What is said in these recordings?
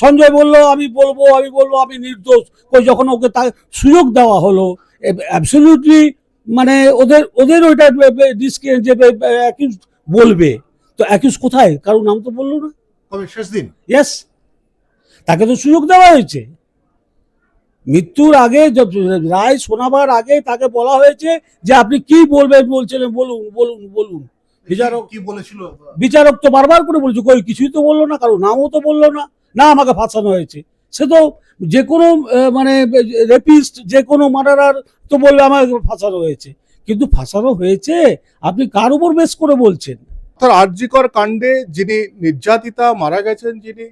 সঞ্জয় বলল আমি বলব আমি বলব আমি নির্দোষ। ওই যখন ওকে তা সুযোগ দেওয়া হলো অ্যাবসলিউটলি মানে ওদের ওদের ওইটা ডিসকে যে অ্যাকিউজ বলবে। তো অ্যাকিউজ কোথায়? কারণ নাম তো বলল না। শেষ দিন? ইয়েস তাকে তো সুযোগ দেওয়া হয়েছে। মৃত্যুর আগে রায় শোনাবার আগে তাকে বলা হয়েছে যে আপনি কি বলবেন বলছিলেন বলুন বলুন বলুন। বিচারক কি বলেছিল? বিচারক তো বারবার করে বলছে কই কিছুই তো বলল না কারও নামও তো বলল না। না আমাকে ফাঁসানো হয়েছে। সে তো যে কোনো মানে রেপিস্ট যে কোনো মার্ডারার তো বলবে আমাকে ফাঁসানো হয়েছে। কিন্তু ফাঁসানো হয়েছে? আপনি কার উপর বেশ করে বলছেন? তার আর্যিকর কাণ্ডে যিনি নির্যাতিতা মারা গেছেন, যিনি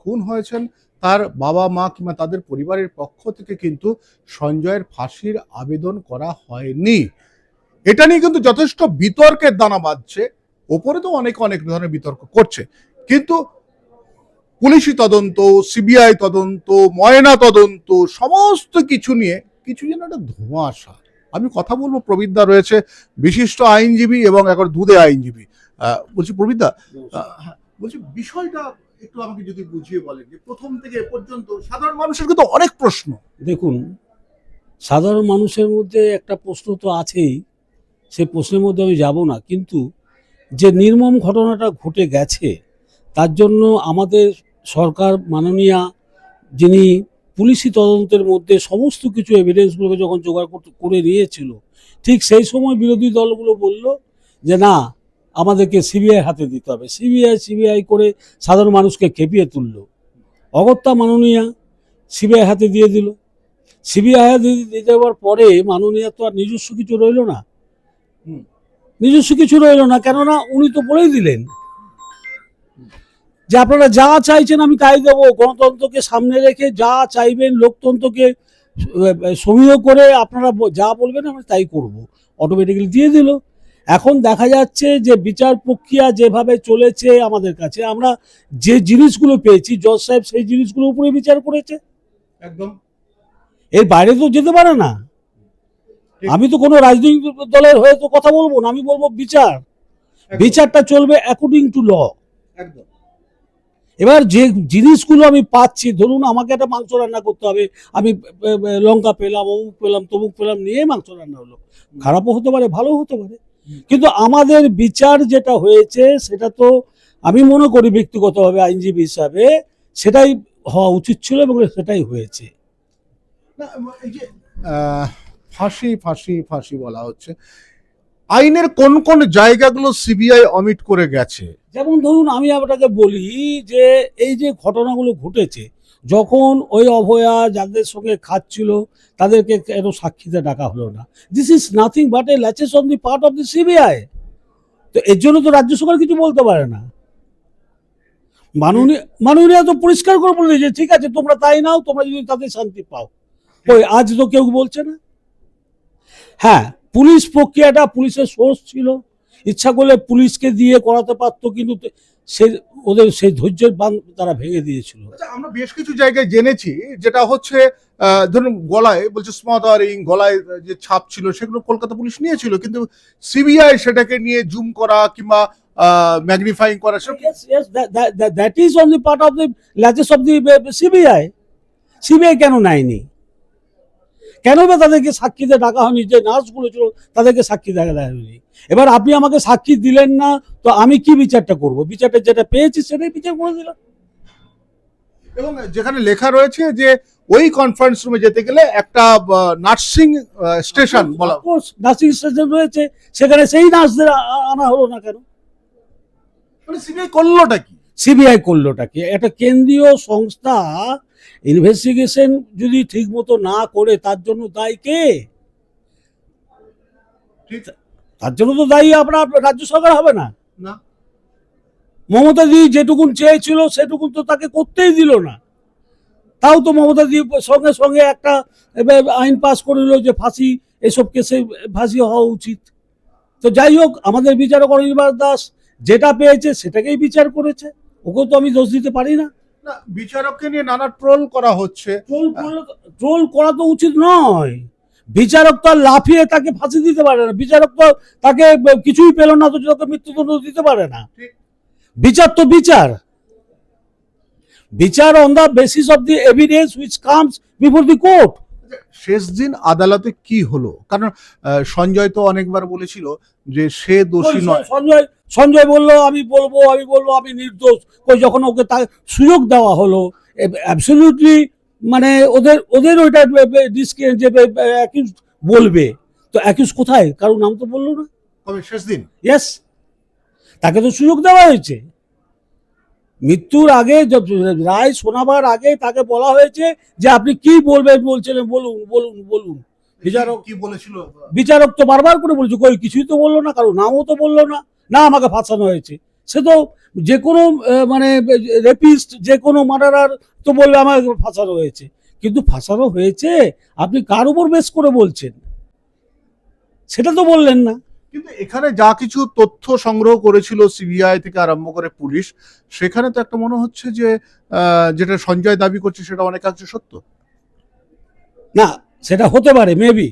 খুন হয়েছেন, তার বাবা, মা কিংবা তাদের পরিবারের পক্ষ থেকে কিন্তু সঞ্জয়ের ফাঁসির আবেদন করা হয়নি। এটা নিয়ে কিন্তু যথেষ্ট বিতর্কের দানা বাঁধছে। ওপরে তো অনেক অনেক ধরনের বিতর্ক করছে। কিন্তু পুলিশি তদন্ত, সিবিআই তদন্ত, ময়না তদন্ত, সমস্ত কিছু নিয়ে কিছু যেন একটা ধোঁয়াশা। আমি কথা বলব প্রবিদ্যা রয়েছে, বিশিষ্ট আইনজীবী এবং এখন দুধে আইনজীবী। বলছি প্রবিদ্যা বলছি বিষয়টা একটু আমাকে যদি বুঝিয়ে বলেন যে প্রথম থেকে এ পর্যন্ত সাধারণ মানুষের কিন্তু অনেক প্রশ্ন। দেখুন, সাধারণ মানুষের মধ্যে একটা প্রশ্ন তো আছেই সেই প্রশ্নের মধ্যে আমি যাব না। কিন্তু যে নির্মম ঘটনাটা ঘটে গেছে, তার জন্য আমাদের সরকার মাননীয়া যিনি পুলিশি তদন্তের মধ্যে সমস্ত কিছু এভিডেন্সগুলোকে যখন জোগাড় করে নিয়েছিল ঠিক সেই সময় বিরোধী দলগুলো বলল যে না আমাদেরকে সিবিআই হাতে দিতে হবে। সিবিআই সিবিআই করে সাধারণ মানুষকে খেপিয়ে তুলল। অগত্যা মাননীয়া সিবিআই হাতে দিয়ে দিল। সিবিআই হাতে দিয়ে দেওয়ার পরে মাননীয় তো আর নিজস্ব কিছু রইল না। নিজস্ব কিছু রইল না কেননা উনি তো বলেই দিলেন যে আপনারা যা চাইছেন আমি তাই দেবো। গণতন্ত্রকে সামনে রেখে যা চাইবেন লোকতন্ত্রকে সমীহ করে আপনারা যা বলবেন আমরা তাই করব। অটোমেটিক্যালি দিয়ে দিল। এখন দেখা যাচ্ছে যে বিচার প্রক্রিয়া যেভাবে চলেছে আমাদের কাছে আমরা যে জিনিসগুলো পেয়েছি জজ সাহেব সেই জিনিসগুলো উপরে বিচার করেছে। একদম। এর বাইরে তো যেতে পারে না। আমি তো কোনো রাজনৈতিক দলের হয়ে তো কথা বলব না আমি বলব বিচার। বিচারটা চলবে অ্যাকর্ডিং টু ল একদম। এবার যে জিনিসগুলো আমি পাচ্ছি, ধরুন আমাকে একটা মাংস রান্না করতে হবে, আমি লঙ্কা পেলাম, অমুক পেলাম, তমুক পেলাম নিয়ে মাংস রান্না হলো। খারাপও হতে পারে ভালো হতে পারে। কিন্তু আমাদের বিচার যেটা হয়েছে, সেটা তো আমি মনে করি ব্যক্তিগতভাবে আইনজীবী হিসাবে, সেটাই হওয়া উচিত ছিল এবং সেটাই হয়েছে। ফাঁসি ফাঁসি ফাঁসি বলা হচ্ছে। আইনের কোন কোন জায়গাগুলো সিবিআই অমিট করে গেছে? যেমন ধরুন আমি আপনাকে বলি যে এই যে ঘটনাগুলো ঘটেছে যখন ওই অভয়া যাদের সঙ্গে খাচ্ছিল তাদেরকে কেন সাক্ষীতে ডাকা হলো না? This is nothing but a latches on the part of the CBI তো এর জন্য তো রাজ্য সরকার কিছু বলতে পারে না। মাননীয় মাননীয় তো পরিষ্কার করে বলে যে ঠিক আছে তোমরা তাই নাও তোমরা যদি তাতে শান্তি পাও। ওই আজ তো কেউ বলছে না। হ্যাঁ পুলিশ প্রক্রিয়াটা পুলিশের সোর্স ছিল। ইচ্ছা করলে পুলিশকে দিয়ে করাতে পারতো কিন্তু সে ওদের সেই ধৈর্যের বাঁধ তারা ভেঙে দিয়েছিল। আচ্ছা, আমরা বেশ কিছু জায়গায় জেনেছি যেটা হচ্ছে ধরুন গলায় বলছে স্মদারিং গলায় যে ছাপ ছিল সেগুলো কলকাতা পুলিশ নিয়েছিল কিন্তু সিবিআই সেটাকে নিয়ে জুম করা কিংবা ম্যাগনিফাইং করা is on the part of the latches of the CBI CBI কেন নেয়নি? কেন বা তাদেরকে সাক্ষীতে ডাকা হয়নি? যে নার্সগুলো ছিল তাদেরকে সাক্ষী দেখা দেওয়া হয়নি। এবার আপনি আমাকে সাক্ষী দিলেন না তো আমি কি বিচারটা করব? বিচারটা যেটা পেয়েছি সেটাই বিচার করে দিলাম। এবং যেখানে লেখা রয়েছে যে ওই কনফারেন্স রুমে যেতে গেলে একটা নার্সিং স্টেশন বলা নার্সিং স্টেশন রয়েছে। সেখানে সেই নার্সদের আনা হলো না কেন? মানে সিবিআই করলোটা কি? সিবিআই করলোটা কি? একটা কেন্দ্রীয় সংস্থা ইনভেস্টিগেশন যদি ঠিকমতো না করে তার জন্য দায়ী কে? ঠিক। তার জন্য তো দায়ী আপনার রাজ্য সরকার হবে না। না। মমতা দি যেটুকুন চেয়েছিল সেটুকুন তো তাকে করতেই দিল না। তাও তো মমতা দি সঙ্গে সঙ্গে একটা আইন পাস করে দিল যে ফাঁসি এসব কেসে ফাঁসি হওয়া উচিত। তো যাই হোক আমাদের বিচারক অনির্বাণ দাস যেটা পেয়েছে সেটাকেই বিচার করেছে। ওকেও তো আমি দোষ দিতে পারি না। না বিচারককে নিয়ে নানা ট্রোল করা হচ্ছে। ট্রোল ট্রোল করা তো উচিত নয়। বিচারক তো লাফিয়ে তাকে ফাঁসি দিতে পারে না। বিচারক তো তাকে কিছুই পেল না তো তাকে মৃত্যুদণ্ড দিতে পারে না। বিচার তো বিচার। বিচার on the basis of the evidence which comes before the court শেষ দিন আদালতে কি হলো? কারণ সঞ্জয় তো অনেকবার বলেছিল যে সে দোষী নয়। সঞ্জয় সঞ্জয় বলল আমি বলব আমি বলব আমি নির্দোষ। ওই যখন ওকে তার সুযোগ দেওয়া হলো অ্যাবসলিউটলি মানে ওদের ওদের ওইটা ডিসকে যে অ্যাকিউজ বলবে তো অ্যাকিউজ কোথায়? কারণ নাম তো বলল না। তবে শেষ দিন? ইয়েস তাকে তো সুযোগ দেওয়া হয়েছে। মৃত্যুর আগে রায় শোনাবার আগে তাকে বলা হয়েছে যে আপনি কি বলবেন বলছিলেন বলুন বলুন বলুন। বিচারক কি বলেছিল? বিচারক তো বারবার করে বলছে কই কিছুই তো বলল না কারও নামও তো বলল না না আমাকে ফাঁসানো হয়েছে। সে তো যে কোনো মানে রেপিস্ট যে কোনো মার্ডারার তো বললে আমাকে ফাঁসানো হয়েছে। কিন্তু ফাঁসানো হয়েছে আপনি কার উপর বেশ করে বলছেন? সেটা তো বললেন না। কিন্তু এখানে যা কিছু তথ্য সংগ্রহ করেছিল সিবিআই থেকে আরম্ভ করে পুলিশ, সেখানে তো একটা মনে হচ্ছে যে যেটা সঞ্জয় দাবি করছে সেটা অনেক অনেকাংশে সত্য। না, সেটা হতে পারে মেবি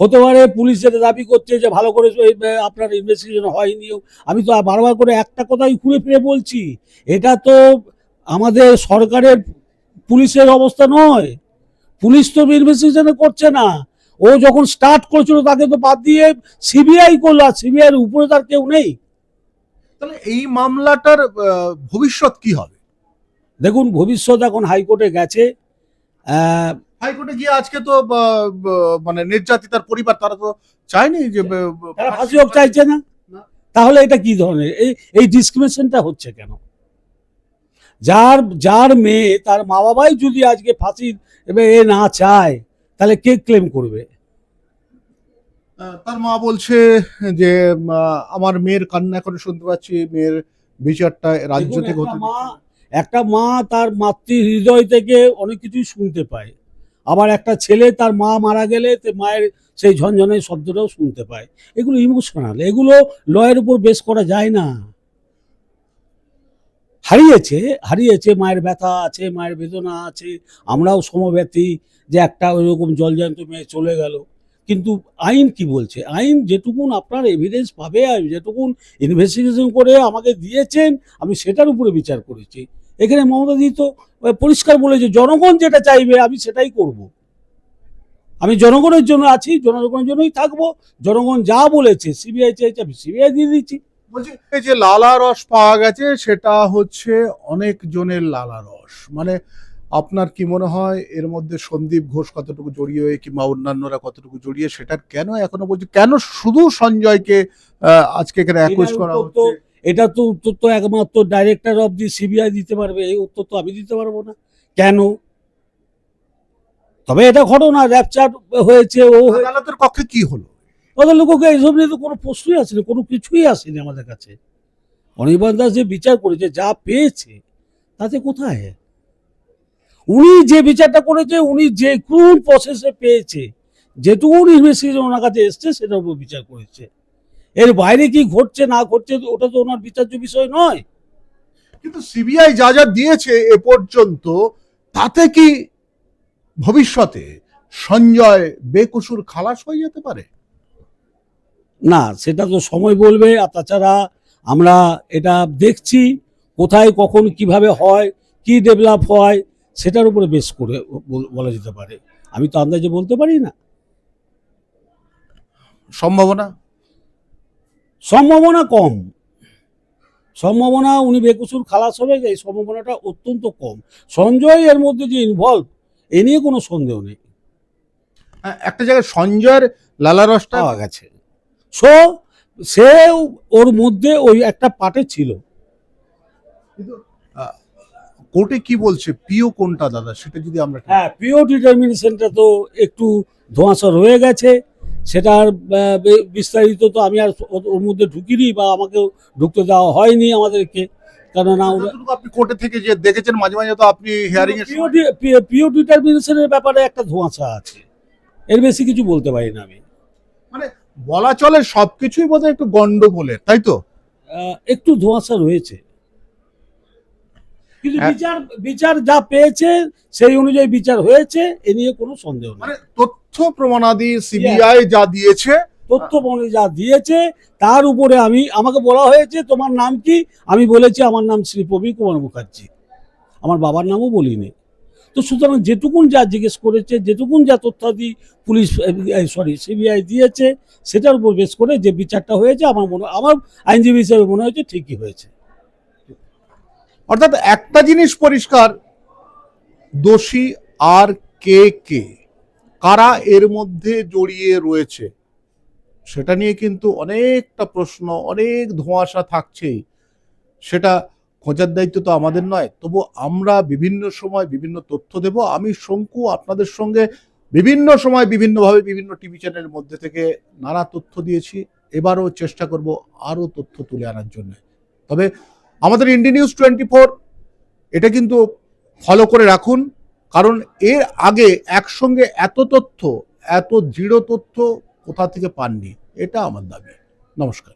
হতে পারে পুলিশ যেটা দাবি করছে যে ভালো করে আপনার ইনভেস্টিগেশন হয়নি। আমি তো বারবার করে একটা কথাই ঘুরে ফিরে বলছি, এটা তো আমাদের সরকারের পুলিশের অবস্থা নয়। পুলিশ তো ইনভেস্টিগেশন করছে না। ও যখন স্টার্ট করেছিল তাকে তো বাদ দিয়ে সিবিআই করল আর সিবিআই উপরে তার কেউ নেই। তাহলে এই মামলাটার ভবিষ্যৎ কি হবে? দেখুন ভবিষ্যৎ এখন হাইকোর্টে গেছে হাইকোর্টে গিয়ে আজকে তো মানে নির্যাতিতার পরিবার তারা তো চায়নি যে তারা ফাঁসি হোক চাইছে না। তাহলে এটা কি ধরনের? এই এই ডিসক্রিমিনেশনটা হচ্ছে কেন? যার যার মেয়ে তার মা বাবাই যদি আজকে ফাঁসি এ না চায় তাহলে কে ক্লেম করবে? তার মা বলছে যে আমার মেয়ের কান্না এখন শুনতে পাচ্ছি মেয়ের বিচারটা রাজ্য থেকে হতে মা একটা মা তার মাতৃ হৃদয় থেকে অনেক কিছুই শুনতে পায়। আবার একটা ছেলে তার মা মারা গেলে তে মায়ের সেই ঝনঝনের শব্দটাও শুনতে পায়। এগুলো ইমোশনাল এগুলো লয়ের উপর বেস করা যায় না। হারিয়েছে হারিয়েছে, মায়ের ব্যথা আছে, মায়ের বেদনা আছে, আমরাও সমব্যথী যে একটা ওইরকম জলজান্ত মেয়ে চলে গেল। কিন্তু আইন কি বলছে? আইন যেটুকুন আপনার এভিডেন্স পাবে, আর যেটুকুন ইনভেস্টিগেশন করে আমাকে দিয়েছেন, আমি সেটার উপরে বিচার করেছি। এখানে মমতা দি তো পরিষ্কার বলেছে জনগণ যেটা চাইবে, আমি সেটাই করব। আমি জনগণের জন্য আছি, জনগণের জন্যই থাকব। জনগণ যা বলেছে সিবিআই চাইছে, আমি সিবিআই দিয়ে দিচ্ছি। বলছি এই যে লালা রস পাওয়া গেছে সেটা হচ্ছে অনেক জনের লালা রস। মানে আপনার কি মনে হয় এর মধ্যে সন্দীপ ঘোষ কতটুকু জড়িয়ে কিংবা অন্যান্যরা কতটুকু জড়িয়ে সেটা কেন এখনও বলছি কেন শুধু সঞ্জয়কে আজকে এখানে অ্যাকুজ করা হচ্ছে? এটা তো উত্তর তো একমাত্র ডাইরেক্টর অফ দি সিবিআই দিতে পারবে এই উত্তর তো আমি দিতে পারব না। কেন? তবে এটা ঘটনা র্যাপচার হয়েছে ও আদালতের পক্ষে কি হলো? ওদের লোককে এইসব নিয়ে তো কোনো প্রশ্নই আসেনি, কোনো কিছুই আসেনি আমাদের কাছে। অনির্বাণ দাস যে বিচার করেছে, যা পেয়েছে, তাতে কোথায়? উনি যে বিচারটা করেছে, উনি যে কোন প্রসেসে পেয়েছে, যেটুকু ইনভেস্টিগেশন ওনার কাছে এসছে, সেটার উপর বিচার করেছে। এর বাইরে কি ঘটছে, না ঘটছে, ওটা তো ওনার বিচার্য বিষয় নয়। কিন্তু সিবিআই যা যা দিয়েছে এ পর্যন্ত, তাতে কি ভবিষ্যতে সঞ্জয় বেকসুর খালাস হয়ে যেতে পারে? না সেটা তো সময় বলবে আর তাছাড়া আমরা এটা দেখছি কোথায় কখন কীভাবে হয় কি ডেভেলপ হয় সেটার উপরে বেশ করে বলা যেতে পারে। আমি তো আন্দাজে বলতে পারি না। সম্ভাবনা? সম্ভাবনা কম। সম্ভাবনা উনি বেকসুর খালাস হবে এই সম্ভাবনাটা অত্যন্ত কম। সঞ্জয় এর মধ্যে যে ইনভলভ এ নিয়ে কোনো সন্দেহ নেই। হ্যাঁ, একটা জায়গায় সঞ্জয়ের লালা রসটা পাওয়া গেছে। সো সে ওর মধ্যে ওই একটা পার্টে ছিল। কোর্টে কি বলছে? পিও কোনটা দাদা? সেটা যদি আমরা হ্যাঁ পিও ডিটারমিনেশনটা তো একটু ধোঁয়াশা রয়ে গেছে। সেটার বিস্তারিত তো আমি আর ওর মধ্যে ঢুকিনি বা আমাকেও ঢুকতে দেওয়া হয়নি আমাদেরকে। কেননা আপনি কোর্টে থেকে যে দেখেছেন মাঝে মাঝে তো আপনি হিয়ারিং পিও ডিটারমিনেশনের ব্যাপারে একটা ধোঁয়াশা আছে। এর বেশি কিছু বলতে পারি না আমি। বলা চলে সবকিছুই বোধহয় একটু গন্ডগোলের তাই তো? একটু ধোঁয়াশা রয়েছে। কিন্তু হ্যাঁ। বিচার বিচার যা পেয়েছে সেই অনুযায়ী বিচার হয়েছে এ নিয়ে কোনো সন্দেহ নেই। মানে তথ্য প্রমাণাদি সিবিআই যা দিয়েছে তথ্য বলে যা দিয়েছে তার উপরে আমি আমাকে বলা হয়েছে তোমার নাম কি? আমি বলেছি আমার নাম শ্রী প্রবীর কুমার মুখার্জি। আমার বাবার নামও বলিনি। তো সুতরাং যেটুকুন যা জিজ্ঞেস করেছে, যেটুকুন যা তথ্যাদি পুলিশ সরি সিবিআই দিয়েছে, সেটার উপর বেশ করে যে বিচারটা হয়েছে, আমার মনে, আমার আইনজীবী হিসেবে মনে হয়েছে ঠিকই হয়েছে। অর্থাৎ একটা জিনিস পরিষ্কার, দোষী আর কে কে, কারা এর মধ্যে জড়িয়ে রয়েছে, সেটা নিয়ে কিন্তু অনেকটা প্রশ্ন, অনেক ধোঁয়াশা থাকছেই। সেটা খোঁজার দায়িত্ব তো আমাদের নয়। তবু আমরা বিভিন্ন সময় বিভিন্ন তথ্য দেব। আমি শঙ্কু আপনাদের সঙ্গে বিভিন্ন সময় বিভিন্নভাবে বিভিন্ন টিভি চ্যানেলের মধ্যে থেকে নানা তথ্য দিয়েছি। এবারও চেষ্টা করব আরও তথ্য তুলে আনার জন্য। তবে আমাদের ইন্ডি নিউজ টোয়েন্টি ফোর এটা কিন্তু ফলো করে রাখুন। কারণ এর আগে একসঙ্গে এত তথ্য, এত দৃঢ় তথ্য কোথা থেকে পাননি? এটা আমার দাবি। নমস্কার।